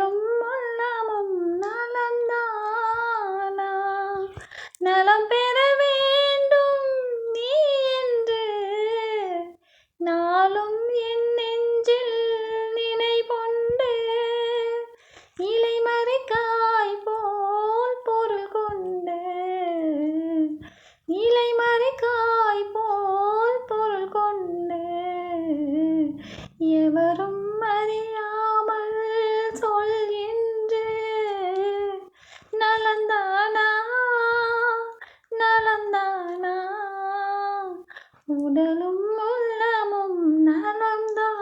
நலனும் உள்ளமும் நலந்தானாம் நலம் பெற வேண்டும் நீ என்று நாளும் என் நெஞ்சில் நினைவுண்டு இலைமறைக்காய் போல் பொருள் கொண்டு இலைமறைக்காய் போல் பொருள் கொண்டு எவரும் உடலும் உள்ளமும் நலம்தானா?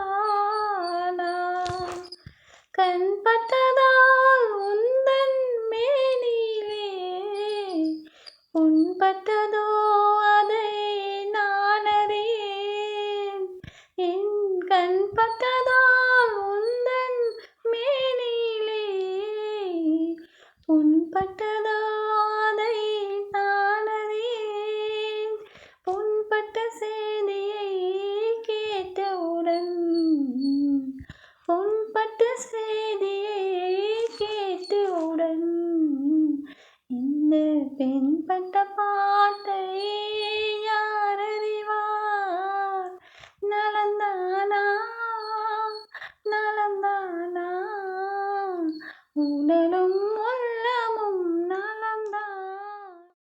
கண்பட்டதால் உந்தன் மேனிலே உன்பட்டதோ அதை நானதே என் கண்பட்டதால் பெண் பட்ட பாட்டை யார் அறிவார்? நலந்தானா? நலந்தானா? உடலும்